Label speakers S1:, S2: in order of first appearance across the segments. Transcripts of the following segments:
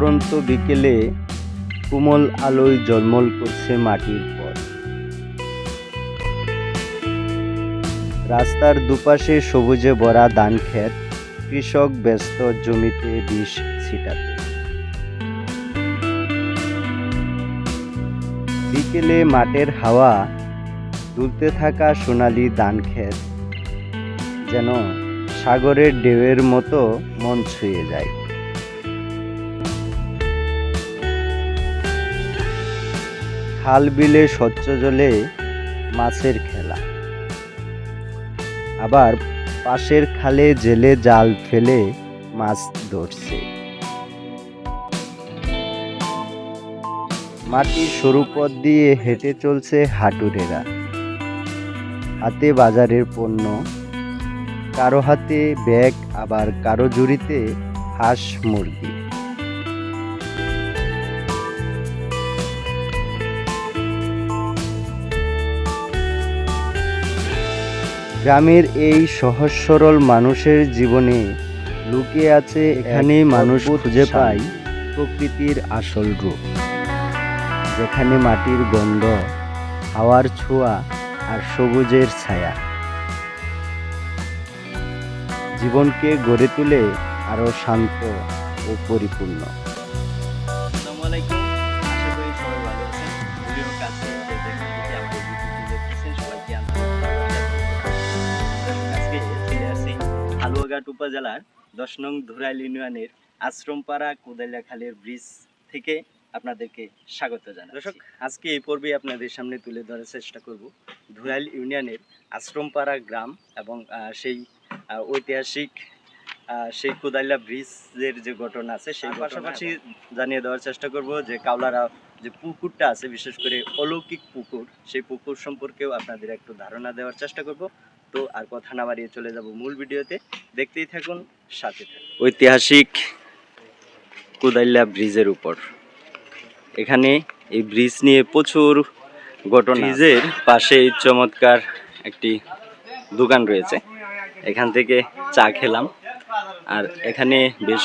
S1: পরন্ত বিকেলে কোমল আলোয় ঝলমল করছে মাটির পথ। রাস্তার দুপাশে সবুজে ভরা ধান ক্ষেত, কৃষক ব্যস্ত জমিতে বিষ ছিটাতে। বিকেলে মাঠের হাওয়া, দুলতে থাকা সোনালি ধান ক্ষেত, যেন সাগরের ঢেউয়ের মতো মন ছুঁয়ে যায়। খাল বিলে স্বচ্ছ জলে মাছের খেলা। আবার পাশের খালে জেলে জাল ফেলে মাছ ধরছে। মাটির সরু পথ দিয়ে হেঁটে চলছে হাঁটুরেরা। হাতে বাজারের পণ্য, কারও হাতে ব্যাগ, আবার কারও জুড়িতে হাঁস মুরগি। গ্রামের এই সহজ সরল মানুষের জীবনে লুকিয়ে আছে এখানে মানুষ খুঁজে পায় প্রকৃতির আসল রূপ। যেখানে মাটির গন্ধ হাওয়ার ছোঁয়া আর সবুজের ছায়া। জীবনকে গড়ে তুলে আরও শান্ত ও পরিপূর্ণ।
S2: আসসালামু আলাইকুম। আশা করি সবাই ভালো আছেন। ভিডিওর কাছে হালুয়াঘাট উপজেলার দশ নং ধুরাইল ইউনিয়নের আশ্রমপাড়া কোদাইলা খালের ব্রিজ থেকে আপনাদেরকে স্বাগত জানাই দর্শক আজকে এই পর্বে আপনাদের সামনে তুলে ধরার চেষ্টা করব ধুরাইল ইউনিয়নের আশ্রমপাড়া গ্রাম এবং সেই ঐতিহাসিক আহ, সেই কোদাইলা ব্রিজের যে ঘটনা আছে সেই পাশাপাশি জানিয়ে দেওয়ার চেষ্টা করব যে কাওলারা যে পুকুরটা আছে বিশেষ করে অলৌকিক পুকুর সেই পুকুর সম্পর্কেও আপনাদের একটু ধারণা দেওয়ার চেষ্টা করব। তো আর কথা না বাড়িয়ে চলে যাব মূল ভিডিওতে। দেখতেই থাকুন সাথে থাকুন। ঐতিহাসিক কুদাইল্লা ব্রিজের উপর। এখানে এই ব্রিজ নিয়ে প্রচুর ঘটনা। ব্রিজের পাশে চমৎকার একটি দোকান রয়েছে। এখান থেকে চা খেলাম। আর এখানে বেশ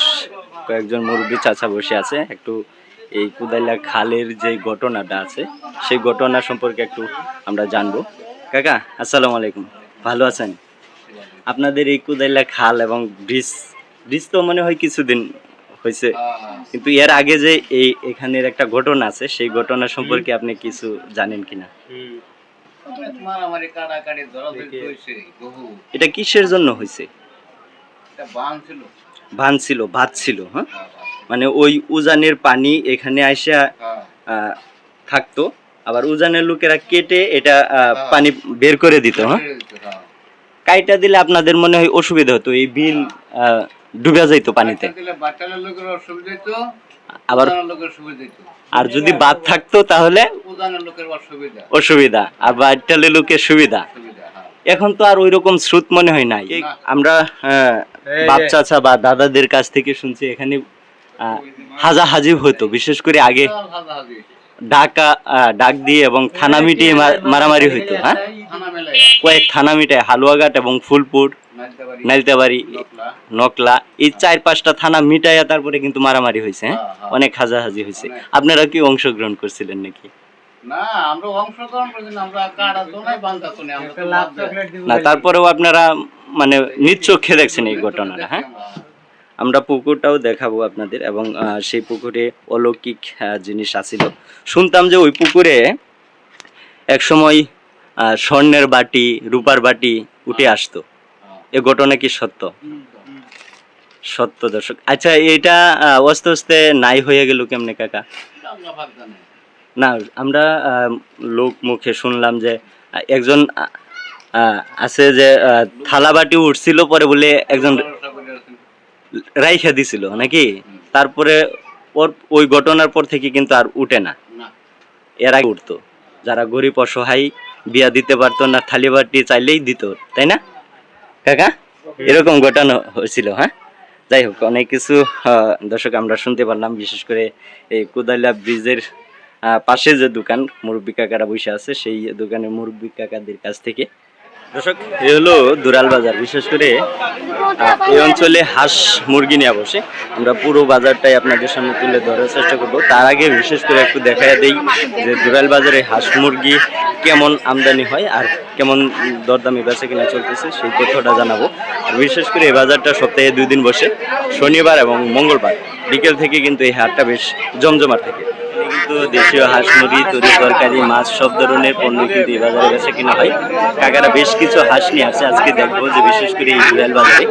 S2: কয়েকজন মুরব্বী চাচা বসে আছে। একটু এই কুদাইলা খালের যে ঘটনাটা আছে সেই ঘটনা সম্পর্কে একটু আমরা জানব। কাকা আসসালামু আলাইকুম। ভালো আছেন? আপনাদের এই কুদাইলা খাল এবং ব্রিজ ব্রিজ তো মনে হয় কিছুদিন হয়েছে। কিন্তু এর আগে যে এই এখানের একটা ঘটনা আছে সেই ঘটনা সম্পর্কে আপনি কিছু জানেন কিনা? এটা কিসের জন্য হয়েছে? ভান ছিল। ভাত ছিল হ্যাঁ? মানে ওই উজানের পানি এখানে আইসা
S3: হ্যাঁ।
S2: আহ, থাকতো আবার উজানের লোকেরা কেটে এটা আহ, পানি বের করে দিত হ্যাঁ?
S3: হ্যাঁ
S2: কাইটা দিলে আপনাদের মনে হয় অসুবিধা হতো এই বিল আহ, ডুবে যাইতো পানিতে? আবার আর যদি বাদ থাকতো তাহলে?
S3: অসুবিধা।
S2: আর বাড়িটালে লোকের সুবিধা।
S3: হ্যাঁ।
S2: এখন তো আর ওই রকম স্রোত মনে হয় নাই। আমরা বাপ চাচা বা দাদাদের কাছ থেকে শুনছি এখানে আহ, হাজাহাজি হতো বিশেষ করে আগে। ডাকা ডাক দিয়ে এবং থানা মিটিয়ে মারামারি হইতো হ্যাঁ? কয়েক থানা মিটায় হালুয়াঘাট এবং ফুলপুর
S3: নাইলতাবাড়ি, নকলা।
S2: নকলা এই চার পাঁচটা থানা মিটাইয়া তারপরে কিন্তু মারামারি হয়েছে হ্যাঁ?
S3: হ্যাঁ।
S2: অনেক হাজাহাজি হয়েছে আপনারা কি অংশগ্রহণ করছিলেন নাকি?
S3: না
S2: তারপরেও আপনারা মানে নিচ্চক্ষে দেখছেন এই ঘটনাটা হ্যাঁ? আমরা পুকুরটাও দেখাবো আপনাদের এবং সেই পুকুরে অলৌকিক জিনিস আছিল শুনতাম যে ওই পুকুরে এক সময় আহ, স্বর্ণের বাটি রূপার বাটি উঠে আসতো এ ঘটনা কি সত্য সত্য দর্শক আচ্ছা এটা আস্তে আস্তে নাই হয়ে গেল কেমনে কাকা। না আমরা লোক মুখে শুনলাম যে একজন আছে যে থালা বাটি উঠছিল পরে বলে একজন। রাইখা দিছিল নাকি? তারপরে ওর ওই ঘটনার পর থেকে কিন্তু আর উঠে না। এর আগে উঠতো। যারা গরিব অসহায় বিয়া দিতে পারতো না থালি বাটি চাইলেই দিত তাই না? কাকা এরকম ঘটনা হয়েছিল হ্যাঁ? যাই হোক অনেক কিছু দর্শক আমরা শুনতে পারলাম বিশেষ করে এই কোদাইলা ব্রিজের পাশে যে দোকান মুরব্বী কাকারা বসে আছে সেই দোকানের মুরব্বী কাকাদের কাছ থেকে। দর্শক এ হলো দুরাল বাজার। বিশেষ করে এই অঞ্চলে হাঁস মুরগি নিয়ে বসে। আমরা পুরো বাজারটাই আপনাদের সামনে তুলে ধরার চেষ্টা করব। তার আগে বিশেষ করে একটু দেখা দেই যে দুরাল বাজারে হাঁস মুরগি কেমন আমদানি হয় আর কেমন দরদামি বেচা কিনা চলতেছে সেই তথ্যটা জানাব। আর বিশেষ করে এই বাজারটা সপ্তাহে দুই দিন বসে, শনিবার এবং মঙ্গলবার। বিকেল থেকে কিন্তু এই হাটটা বেশ জমজমাট থাকে। কিন্তু দেশীয় হাঁস মুরগি তরি তরকারি, মাছ সব ধরনের পণ্য কিন্তু এই বাজারে বেচা কিনা হয়। কাকারা বেশ কিছু হাঁস নিয়ে আসছে আজকে দেখব যে বিশেষ করে এই বিড়াল বাজারে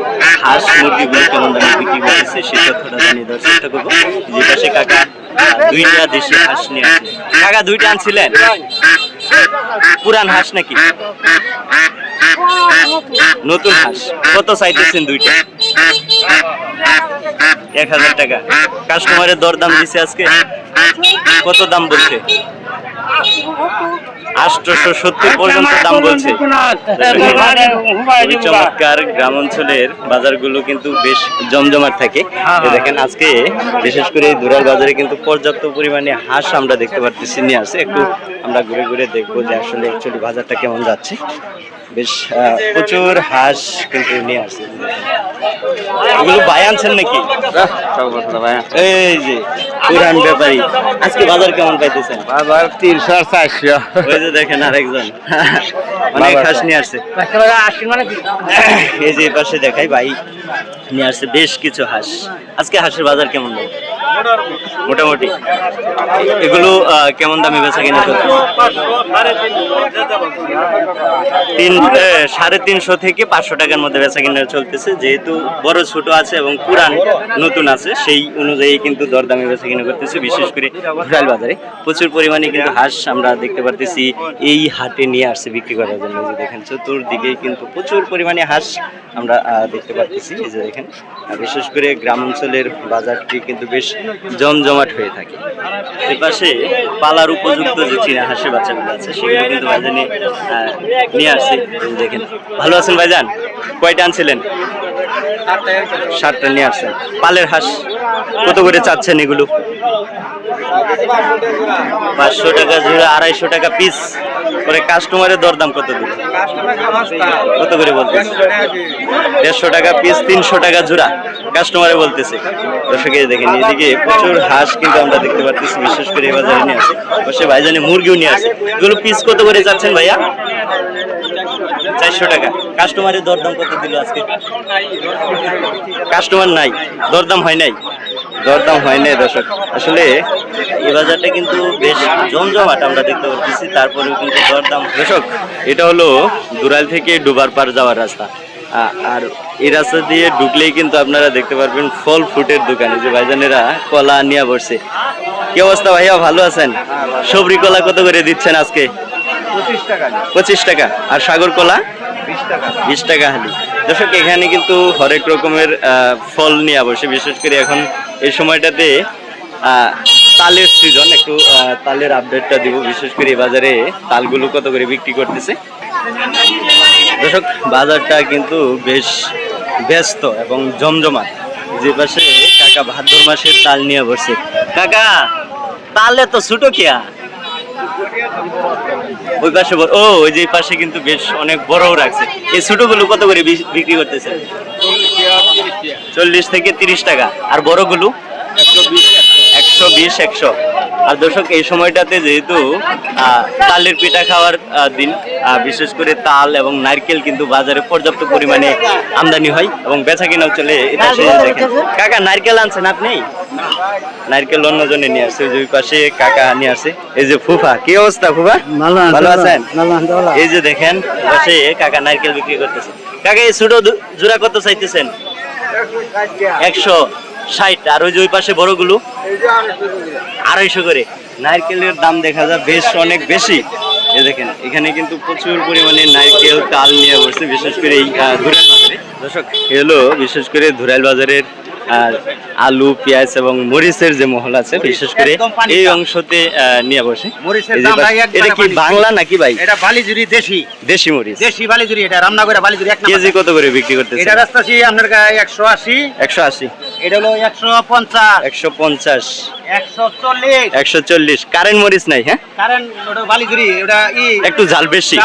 S2: হাঁস মুরগিগুলো কেমন দামে বিক্রি করতেছে সেই তথ্যটা জানিয়ে দেওয়ার চেষ্টা করব। যে পাশে কাকা দুইটা দেশি হাঁস নিয়ে আসছে কাকা, দুইটা আনছিলেন? পুরান হাঁস নাকি? নতুন হাঁস। কত চাইতেছেন দুইটা? এক হাজার টাকা। কাস্টমারের দরদাম দিছে আজকে। কত দাম বলছে? আটশোশো সত্তর পর্যন্ত দাম বলছে। চমৎকার গ্রাম অঞ্চলের বাজারগুলো কিন্তু বেশ জমজমাট থাকে। দেখেন আজকে বিশেষ করে দুরাল বাজারে কিন্তু পর্যাপ্ত পরিমাণে হাঁস আমরা দেখতে পারতেছি নিয়ে আসে। একটু আমরা ঘুরে ঘুরে দেখব যে আসলে অ্যাকচুয়ালি বাজারটা কেমন যাচ্ছে। বেশ প্রচুর হাঁস কিন্তু নিয়ে আসছে এগুলো ভাই আনছেন নাকি? এই যে পুরান ব্যাপারী। আজকে বাজার কেমন পাইতেছেন?
S1: বাবার তিনশো চারশো।
S2: দেখেন আরেকজন। অনেক হাঁস নিয়ে আসছে। এই যে পাশে দেখাই ভাই নিয়ে আসছে বেশ কিছু হাঁস। আজকে হাঁসের বাজার কেমন মোটামুটি। এগুলো কেমন দামে বেচা কিনা তিন সাড়ে তিনশো থেকে পাঁচশো টাকার মধ্যে বেচা কিনা চলতেছে। যেহেতু বড় ছোট আছে এবং পুরান নতুন আছে সেই অনুযায়ী কিন্তু দরদামে বেচা কিনা করতেছে বিশেষ করে বাজারে। প্রচুর পরিমাণে কিন্তু হাঁস আমরা দেখতে পারতেছি এই হাটে নিয়ে আসছে বিক্রি করার জন্য দেখেন চতুর্দিকে কিন্তু প্রচুর পরিমাণে হাঁস আমরা দেখতে এই যে দেখেন বিশেষ করে গ্রাম অঞ্চলের বাজারটি কিন্তু বেশ জমজমাট হয়ে থাকে। এপাশে পালার উপযুক্ত যে চীনা হাঁসের বাচ্চাগুলো আছে, সেগুলো কিন্তু ভাইজানে নিয়ে আসছে। দেখেন, ভালো আছেন ভাইজান? কয়টা আনছিলেন? সাতটা নিয়ে আসছেন। পালের হাঁস, কত করে চাচ্ছেন এগুলো? পাঁচশো টাকা জোড়া, আড়াইশো টাকা পিস করে কাস্টমারের দরদাম কত কত করে বলতেছে? দেড়শো টাকা পিস তিনশো টাকা জোড়া। কাস্টমারে বলতেছে। দর্শকে দেখেন এদিকে প্রচুর হাঁস কিন্তু আমরা দেখতে পারতেছি, বিশেষ করে এই বাজারে নিয়ে আসে। অবশ্যই ভাইজানে মুরগিও নিয়ে আসে। এগুলো পিস কত করে যাচ্ছেন ভাইয়া? চারশো টাকা। কাস্টমারের দরদাম কত দিল আজকে? কাস্টমার নাই। দরদাম হয় নাই? দরদাম হয় নাই দর্শক। আসলে এই বাজারটা কিন্তু বেশ জমজমাট আমরা দেখতে পাচ্ছি তারপরেও কিন্তু দরদাম। দর্শক এটা হলো দুরাইল থেকে ডুবার পার যাওয়ার রাস্তা। আর এই রাস্তা দিয়ে ঢুকলেই কিন্তু আপনারা দেখতে পারবেন ফল ফ্রুটের দোকানে। যে ভাইজানেরা কলা নিয়ে বসছে। কি অবস্থা ভাইয়া? ভালো আছেন? সবরি কলা কত করে দিচ্ছেন আজকে?
S1: পঁচিশ টাকা।
S2: আর সাগর কলা?
S1: বিশ টাকা
S2: হালি। দর্শক, এখানে কিন্তু হরেক রকমের ফল নিয়ে বসে বিশেষ করে এখন এই সময়টাতে তালের সিজন একটু তালের আপডেটটা দিব। বিশেষ করে এই বাজারে তালগুলো কত করে বিক্রি করতেছে। দর্শক, বাজারটা কিন্তু বেশ ব্যস্ত এবং জমজমাট। যে পাশে কাকা ভাদ্র মাসের তাল নিয়ে বসে। কাকা, তালে তো ছোটো কিয়া। ওই পাশে ও, ওই যে পাশে কিন্তু বেশ অনেক বড়ও রাখছে। এই ছোটগুলো কত করে বিক্রি করতেছে? চল্লিশ থেকে তিরিশ টাকা। আর বড়গুলো? একশো বিশ, একশো। আর দর্শক, এই সময়টাতে যেহেতু তালের পিঠা খাওয়ার দিন বিশেষ করে তাল এবং নারকেল কিন্তু বাজারে পর্যাপ্ত পরিমাণে আমদানি হয় এবং বেচা কিনাও চলে। এটা কাকা, নারকেল আনছেন আপনি? নারকেল অন্যজনে নিয়ে আসছে ওই পাশে কাকা নিয়ে আসে এই যে ফুফা কি অবস্থা ফুফা? ভালো আছেন? এই যে দেখেন পাশে কাকা নারকেল বিক্রি করতেছে। কাকা এই ছোট জোড়া কত চাইতেছেন? একশো ষাট আর ওই যে ওই পাশে বড়গুলো? আড়াইশো করে। নারকেলের দাম দেখা যায় বেশ অনেক বেশি। এ দেখেন এখানে কিন্তু প্রচুর পরিমাণে নারকেল তাল নিয়ে বসছে বিশেষ করে এই ধুরাইল বাজারে। দর্শক এলো বিশেষ করে ধুরাইল বাজারের আর আলু পেঁয়াজ এবং মরিচের যে মহল আছে বিশেষ করে এই অংশতে আহ, নিয়ে বসে। এটা কি বাংলা নাকি ভাই?
S4: এটা বালিজুরি দেশি।
S2: দেশি মরিচ।
S4: দেশি বালিজুরি এটা রামনগরে বালিজুরি এক
S2: কেজি কত করে বিক্রি করতেছে
S4: এটা রাস্তা আপনার গায়ে একশো আশি।
S2: একশো আশি।
S4: এটা হলো একশো পঞ্চাশ।
S2: একশো পঞ্চাশ।
S4: একশো চল্লিশ।
S2: একশো চল্লিশ। কারেন্ট মরিচ নাই হ্যাঁ?
S4: কারেন্ট ওটা বালিজুরি ওটা ই।
S2: একটু জাল বেশি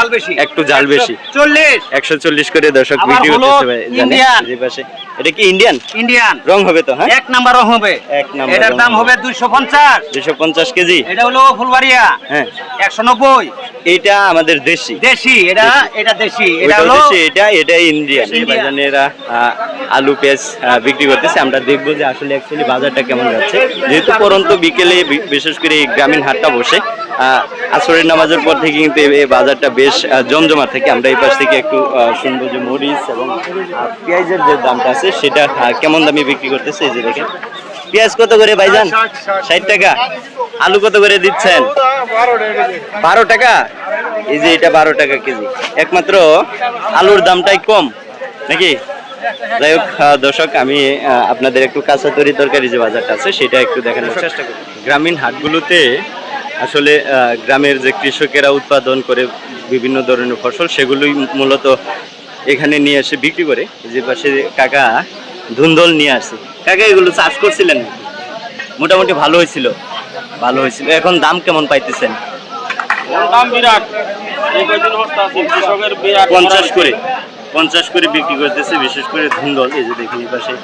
S2: একটু জাল বেশি।
S4: চল্লিশ।
S2: একশো চল্লিশ করে দর্শক পাশে। এটা কি ইন্ডিয়ান?
S4: ইন্ডিয়ান।
S2: রং হবে তো হ্যাঁ?
S4: এক নাম্বার হবে।
S2: এক নাম্বার
S4: এটার দাম হবে। দুইশো পঞ্চাশ।
S2: দুশো পঞ্চাশ কেজি?
S4: এটা হলো ফুলবাড়িয়া।
S2: হ্যাঁ।
S4: একশো নব্বই।
S2: এইটা আমাদের দেশি।
S4: দেশি এটা এটা দেশি এটা হলো
S2: দেশি এটা এটা ইন্ডিয়ান
S4: Indian।
S2: আলু পেঁয়াজ বিক্রি করতেছে। আমরা দেখব যে আসলে অ্যাকচুয়ালি বাজারটা কেমন যাচ্ছে। যেহেতু পরন্ত বিকেলে বিশেষ করে এই গ্রামীণ হাটটা বসে আহ, আসরের নামাজের পর থেকে কিন্তু এই- বাজারটা বেশ আহ, জমজমাট থাকে। আমরা এই পাশ থেকে একটু শুনব যে মরিচ এবং পেঁয়াজের যে দামটা আছে সেটা কেমন দামে বিক্রি করতেছে এই যে দেখেন। পেঁয়াজ কত করে ভাইজান? ষাট টাকা। আলু কত করে দিচ্ছেন? বারো টাকা? এই যে এটা বারো টাকা কেজি। একমাত্র আলুর দামটাই কম নাকি? যাই হোক দর্শক আমি আপনাদের একটু কাঁচা তরি তরকারি যে বাজারটা আছে সেটা একটু দেখানোর চেষ্টা করি গ্রামীণ হাটগুলোতে আসলে গ্রামের যে কৃষকেরা উৎপাদন করে বিভিন্ন ধরনের ফসল সেগুলোই মূলত এখানে নিয়ে এসে বিক্রি করে। যে পাশে কাকা ধুন্দল নিয়ে আসে কাকা এগুলো চাষ করছিলেন মোটামুটি ভালো হয়েছিল। ভালো হয়েছিল। এখন দাম কেমন পাইতেছেন?
S5: দাম বিরাট।
S2: পঞ্চাশ করে পঞ্চাশ করে বিক্রি করতেছে বিশেষ করে ধুন্দল। এই যে দেখুন পাশে।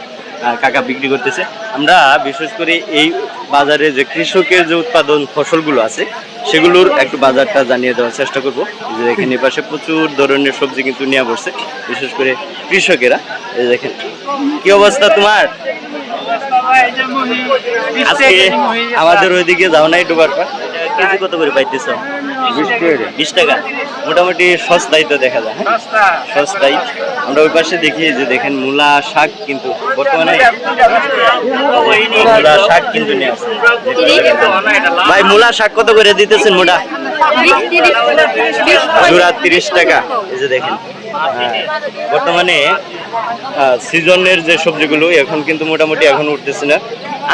S2: কাকা বিক্রি করতেছে। আমরা বিশেষ করে এই বাজারে যে কৃষকের যে উৎপাদন ফসলগুলো আছে সেগুলোর একটু বাজারটা জানিয়ে দেওয়ার চেষ্টা করব। যে এখানে পাশে প্রচুর ধরনের সবজি কিন্তু নিয়ে বসছে বিশেষ করে কৃষকেরা। এই দেখেন কি অবস্থা তোমার? আজকে আমাদের ওইদিকে যাও নাই ডুবার পর। কেজি কত করে পাইতেছ? বিশ টাকা মোটামুটি সস্তাই তো দেখা যায়। সস্তাই আমরা ওই পাশে দেখি যে দেখেন মূলা শাক কিন্তু বর্তমানে মূলা শাক কিন্তু ভাই মূলা শাক কত করে দিতেছেন মোটা? জোড়া তিরিশ টাকা। এই যে দেখেন। হ্যাঁ, বর্তমানে সিজনের যে সবজিগুলো এখন কিন্তু মোটামুটি এখন উঠতেছে না।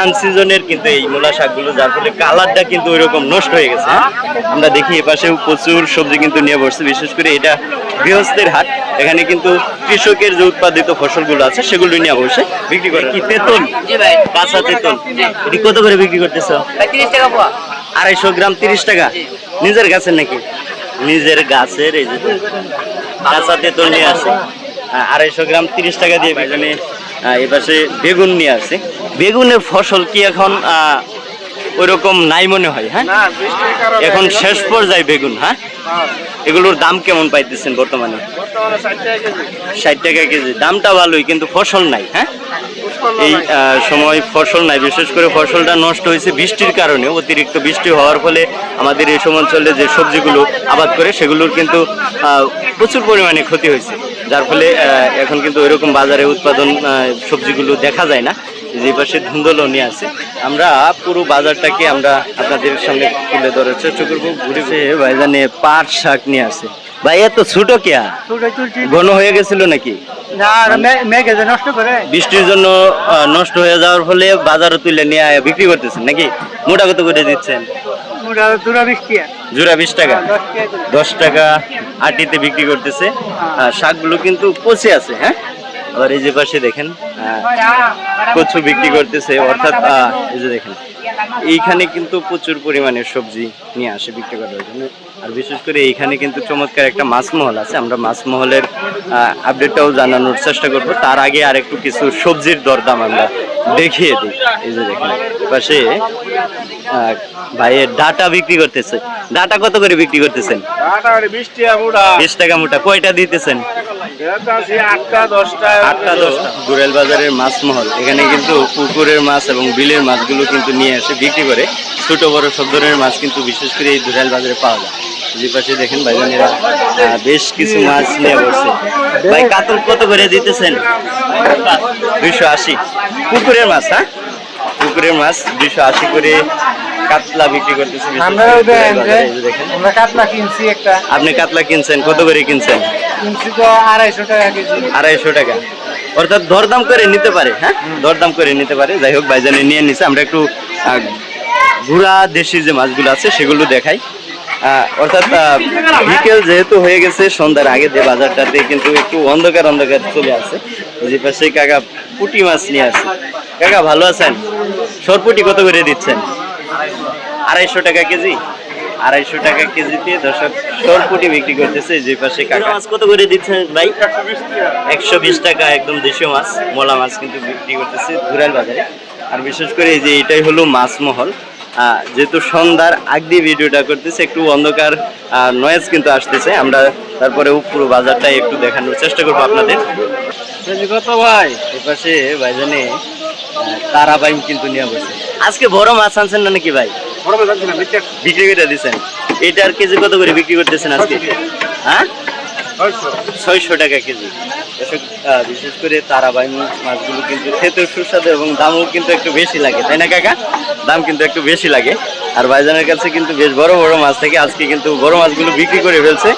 S2: আনসিজনের কিন্তু এই মূলা শাকগুলো যার ফলে কালারটা কিন্তু ওইরকম নষ্ট হয়ে গেছে? আমরা দেখি এপাশেও প্রচুর সবজি কিন্তু নিয়ে বসছে বিশেষ করে এটা গৃহস্থের হাট। এখানে কিন্তু কৃষকের যে উৎপাদিত ফসলগুলো আছে সেগুলো নিয়ে বসে বিক্রি করে। কি তেঁতুল?
S3: জি ভাই।
S2: কাঁচা তেঁতুল। এটি কত করে বিক্রি করতেছো?
S3: তিরিশ টাকা পোয়া।
S2: আড়াইশো গ্রাম তিরিশ টাকা। নিজের গাছের নাকি? নিজের গাছের এই যে কাঁচা তেঁতুল নিয়ে আসে আড়াইশো গ্রাম তিরিশ টাকা দিয়ে বেগুনে এপাশে বেগুন নিয়ে আসি। বেগুনের ফসল কি এখন আহ, ওইরকম নাই মনে হয় হ্যাঁ? এখন শেষ পর্যায়ে বেগুন হ্যাঁ? এগুলোর দাম কেমন পাইতেছেন বর্তমানে? ষাট টাকা কেজি দামটা ভালোই কিন্তু ফসল নাই হ্যাঁ? এই সময় ফসল নাই বিশেষ করে ফসলটা নষ্ট হয়েছে বৃষ্টির কারণে। অতিরিক্ত বৃষ্টি হওয়ার ফলে আমাদের এই সময় অঞ্চলে যে সবজিগুলো আবাদ করে সেগুলোর কিন্তু আহ, প্রচুর পরিমাণে ক্ষতি হয়েছে। যার ফলে আহ, এখন কিন্তু ওইরকম বাজারে উৎপাদন আহ, সবজিগুলো দেখা যায় না। যে পাশে ধুন্দলও নিয়ে আছে। আমরা পুরো বাজারটাকে আমরা আপনাদের সামনে তুলে ধরার চেষ্টা করব। ঘুরে ভাইজানে পাট শাক নিয়ে আসে। ভাই এত ছোট কেয়া? ঘন হয়ে গেছিল নাকি?
S3: নষ্ট
S2: বৃষ্টির জন্য নষ্ট হয়ে যাওয়ার ফলে বাজারে তুলে নিয়ে বিক্রি করতেছেন নাকি? মোটা কত করে দিচ্ছেন? জোড়া বিশ টাকা। দশ টাকা। আটিতে বিক্রি করতেছে। আর শাকগুলো কিন্তু পচে আছে হ্যাঁ? আবার এই যে পাশে দেখেন কচু বিক্রি করতেছে অর্থাৎ এই যে দেখেন। এইখানে কিন্তু প্রচুর পরিমাণে সবজি নিয়ে আসে বিক্রি করার জন্য। আর বিশেষ করে এইখানে কিন্তু চমৎকার একটা মাছ মহল আছে। আমরা মাছ মহলের আপডেটটাও জানানোর চেষ্টা করব। তার আগে আর একটু কিছু সবজির দরদাম আমরা দেখিয়ে দিই। এই যে দেখেন পাশে ভাইয়ের ডাটা বিক্রি করতেছে। ডাটা কত করে বিক্রি করতেছেন? বিশ টাকা মোটা কয়টা দিতেছেন?
S5: আটটা দশটা।
S2: আটটা দশটা। গুড়েল বাজারের মাছ মহল এখানে কিন্তু পুকুরের মাছ এবং বিলের মাছগুলো কিন্তু নিয়ে এসে বিক্রি করে। ছোট বড় সব ধরনের মাছ কিন্তু বিশেষ করে এই দুরাইল বাজারে পাওয়া যায়। যে পাশে দেখেন ভাইজানেরা বেশ কিছু মাছ নিয়ে বসছে ভাই কাতল কত করে দিতেছেন? দুইশো আশি। পুকুরের মাছ হ্যাঁ? পুকুরের মাছ দুইশো আশি করে কাতলা বিক্রি করতেছে
S3: আমরাও দেন যে আমরা কাতলা কিনছি একটা।
S2: আপনি কাতলা কিনছেন কত করে কিনছেন?
S3: কিনছি তো আড়াইশো টাকা কেজি।
S2: আড়াইশো টাকা। অর্থাৎ দরদাম করে নিতে পারে হ্যাঁ? দরদাম করে নিতে পারে। যাই হোক ভাইজানে নিয়ে নিছে। আমরা একটু ঘুরা দেশি যে মাছগুলো আছে সেগুলো দেখাই। অর্থাৎ বিকেল যেহেতু হয়ে গেছে সন্ধ্যার আগে যে বাজারটাতে কিন্তু একটু অন্ধকার অন্ধকার চলে আসে। যে পাশে কাকা পুটি মাছ নিয়ে আসে। কাকা ভালো আছেন? সরপুটি কত করে দিচ্ছেন? আড়াইশো টাকা কেজি? আড়াইশো টাকা কেজিতে দর্শক সরপুটি বিক্রি করতেছে যে পাশে কাকা। মাছ কত করে দিচ্ছেন ভাই? একশো বিশ টাকা একদম দেশীয় মাছ। মোলা মাছ কিন্তু বিক্রি করতেছে ধুরাল বাজারে। আর বিশেষ করে এই যে এটাই হলো মাছ মহল। যেহেতু সন্ধ্যার আগ দিয়ে ভিডিওটা করতেছে একটু অন্ধকার নয়েজ কিন্তু আসতেছে। আমরা তারপরে পুরো বাজারটাই একটু দেখানোর চেষ্টা করব আপনাদের।
S5: কত ভাই।
S2: এপাশে ভাইজানে তারা বাইম কিন্তু নিয়ে বসে। আজকে বড় মাছ আনছেন না নাকি ভাই? বিক্রি করে দিচ্ছেন এটার কেজি কত করে বিক্রি করতেছেন আজকে? হ্যাঁ? ছয়শো। টাকা কেজি। বিশেষ করে তারাবাই মাছগুলো কিন্তু খেতে সুস্বাদু এবং দামও কিন্তু একটু বেশি লাগে তাই না কাকা? দাম কিন্তু একটু বেশি লাগে। আর ভাইজানের কাছে কিন্তু বেশ বড় বড় মাছ থাকে আজকে কিন্তু বড় মাছগুলো বিক্রি করে ফেলছে।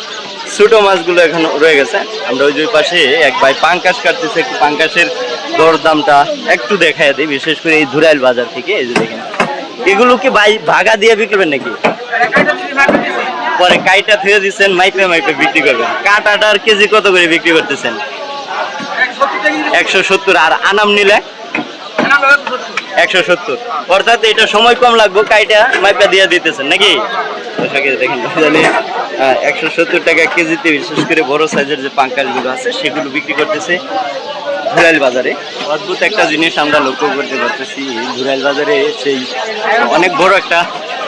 S2: ছোট মাছগুলো এখন রয়ে গেছে। আমরা ওই যে পাশে এক ভাই পাঙ্কাশ কাটতেছে একটু পাঙ্কাশের দর দামটা একটু দেখায় দিই, বিশেষ করে এই ধুরাইল বাজার থেকে, এই যে দেখেন। এগুলো কি ভাই ভাগা দিয়ে বিক্রি করবেন নাকি? পরে কাইটা থুয়ে দিচ্ছেন, মাইপে মাইপে বিক্রি করবেন। কাটাটার কেজি কত করে বিক্রি করতেছেন? একশো সত্তর। আর আনাম নিলে? একশো সত্তর। অর্থাৎ এটা সময় কম লাগবে, কাইটা মাইপা দিয়ে দিতেছেন নাকি? দেখেন একশো সত্তর টাকা কেজিতে বিশেষ করে বড় সাইজের যে পাঙ্কাশগুলো আছে, সেগুলো বিক্রি করতেছে। ধুরাইল বাজারে। অদ্ভুত একটা জিনিস আমরা লক্ষ্য করতে পারতেছি। ধুরাইল বাজারে সেই অনেক বড় একটা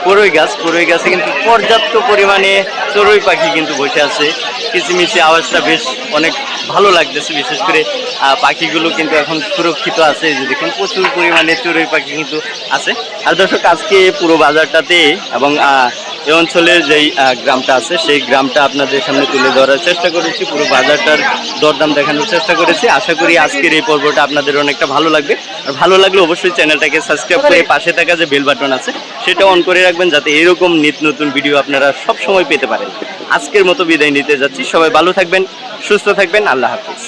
S2: করই গাছ। করই গাছে কিন্তু পর্যাপ্ত পরিমাণে চড়ুই পাখি কিন্তু বসে আছে। কিচিমিচি আওয়াজটা বেশ অনেক ভালো লাগতেছে। বিশেষ করে পাখিগুলো কিন্তু এখন সুরক্ষিত আছে। যে দেখুন, প্রচুর পরিমাণে চড়ুই পাখি কিন্তু আছে। আর দর্শক, আজকে পুরো বাজারটাতে এবং এই অঞ্চলের যেই গ্রামটা আছে, সেই গ্রামটা আপনাদের সামনে তুলে ধরার চেষ্টা করেছি। পুরো বাজারটার দরদাম দেখানোর চেষ্টা করেছি। আশা করি আজকের এই পর্বটা আপনাদের অনেকটা ভালো লাগবে। আর ভালো লাগলে অবশ্যই চ্যানেলটাকে সাবস্ক্রাইব করে পাশে থাকা যে বেল বাটন আছে, সেটা অন করে রাখবেন যাতে এরকম নিত্য নতুন ভিডিও আপনারা সব সময় পেতে পারেন। আজকের মতো বিদায় নিতে যাচ্ছি। সবাই ভালো থাকবেন, সুস্থ থাকবেন। আল্লাহ হাফিজ।